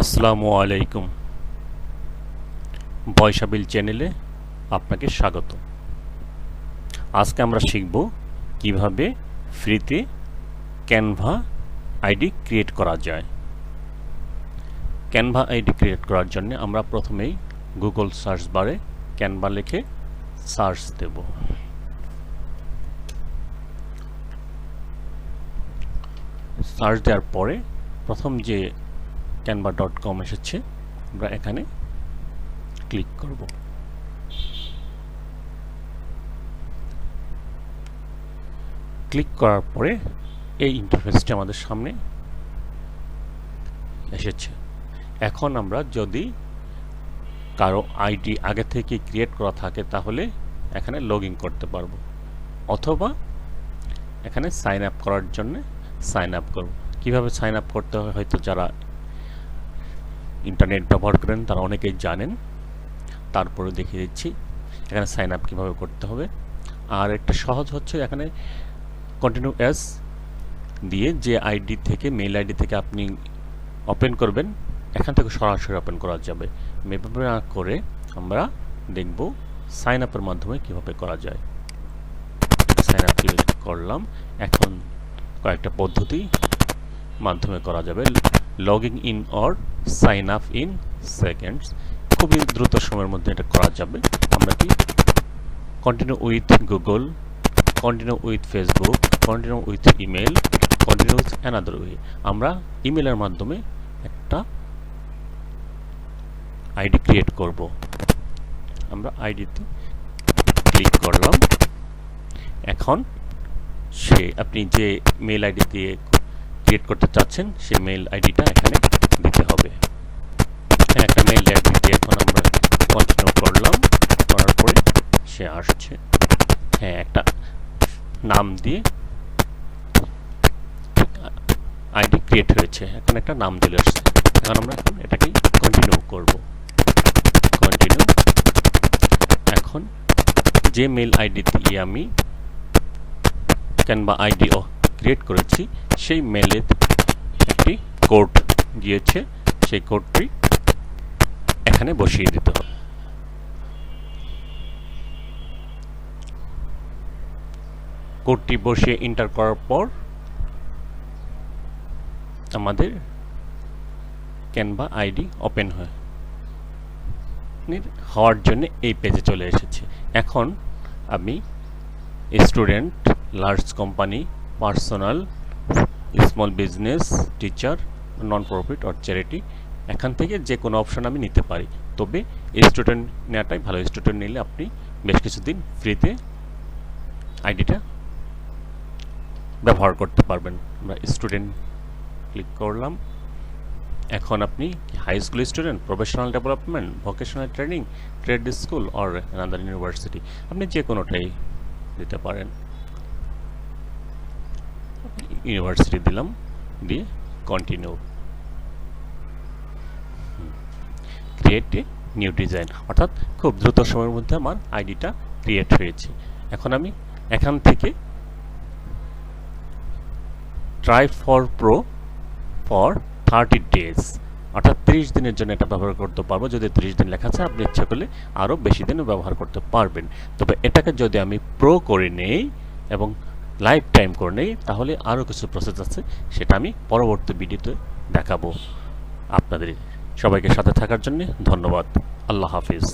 আসসালামু আলাইকুম। বয়সাবিল চ্যানেলে আপনাকে স্বাগত। আজকে আমরা শিখব কীভাবে ফ্রিতে ক্যানভা আইডি ক্রিয়েট করা যায়। ক্যানভা আইডি ক্রিয়েট করার জন্য আমরা প্রথমেই গুগল সার্চ বারে ক্যানভা লিখে সার্চ দেব। সার্চ দেওয়ার পরে প্রথম যে ক্যানভা ডট কম এসেছে, আমরা এখানে ক্লিক করব। ক্লিক করার পরে এই ইন্টারফেসটি আমাদের সামনে এসেছে। এখন আমরা যদি কারও আইডি আগে থেকে ক্রিয়েট করা থাকে, তাহলে এখানে লগ করতে পারব। অথবা এখানে সাইন আপ করার জন্য সাইন আপ করব। কীভাবে সাইন আপ করতে হয়, হয়তো যারা ইন্টারনেট ব্যবহার করেন, তারা অনেকেই জানেন। তারপরে দেখিয়ে দিচ্ছি এখানে সাইন আপ কীভাবে করতে হবে। আর একটা সহজ হচ্ছে এখানে কন্টিনিউ অ্যাস দিয়ে যে আইডি থেকে মেল আইডি থেকে আপনি ওপেন করবেন, এখান থেকে সরাসরি ওপেন করা যাবে। এভাবে না করে আমরা দেখব সাইন আপের মাধ্যমে কীভাবে করা যায়। সাইন আপ করলাম। এখন কয়েকটা পদ্ধতি। মাধ্যমে করা যাবে। Logging in or sign up in seconds খুবই দ্রুত সময়ের মধ্যে এটা করা যাবে। আমরা কি? Continue with Google continue with Facebook continue with email continue with another way আমরা ইমেলের মাধ্যমে একটা আইডি ক্রিয়েট করব। আমরা আইডিতে ক্লিক করলাম। এখন সে, আপনি যে মেল আইডি দিয়ে ক্রিয়েট করতে চাচ্ছেন, সেই মেল আইডিটা এখানে দিতে হবে। এখানে একটা আইডি দিয়ে এখন আমরা কন্টিনিউ করলাম। করার পরে সে আসছে। হ্যাঁ একটা নাম দিয়ে আইডি ক্রিয়েট হয়েছে। এখন একটা নাম দিলে আসছে। এখন আমরা এখন এটাকে কন্টিনিউ করব। কন্টিনিউ এখন যে মেল আইডি দিয়ে আমি ক্যানভা আইডি ক্রিয়েট করেছি, সেই মেলে একটি কোড গিয়েছে, সেই কোডটি এখানে বসিয়ে দিতে হবে। কোডটি বসিয়ে এন্টার করার পর আমাদের ক্যানভা আইডি ওপেন হয় হওয়ার জন্য এই পেজে চলে এসেছে। এখন আমি student large company personal small business teacher non profit or charity এখান থেকে যে কোনো অপশন আমি নিতে পারি। তবে স্টুডেন্ট নেওয়াটাই ভালো। স্টুডেন্ট নিলে আপনি বেশ কিছুদিন ফ্রিতে আইডিটা ব্যবহার করতে পারবেন। আমরা স্টুডেন্ট ক্লিক করলাম। এখন আপনি high school student professional development vocational training trade school or another university আপনি যে কোনোটাই দিতে পারেন। ইউনিভার্সিটি দিলাম, দিয়ে continue create a new design অর্থাৎ খুব দ্রুত সময়ের মধ্যে আমার আইডিটা ক্রিয়েট হয়েছে। এখন আমি এখান থেকে try for pro for thirty days অর্থাৎ ত্রিশ দিনের জন্য এটা ব্যবহার করতে পারব। যদি ত্রিশ দিন লেখা আছে, আপনি ইচ্ছা করলে আরও বেশি দিনও ব্যবহার করতে পারবেন। তবে এটাকে যদি আমি প্রো করে নেই এবং লাইফ টাইম করে নেই, তাহলে আরও কিছু প্রসেস আছে, সেটা আমি পরবর্তী ভিডিওতে দেখাবো আপনাদের, সবাইকে সাথে থাকার জন্য ধন্যবাদ। আল্লাহ হাফিজ।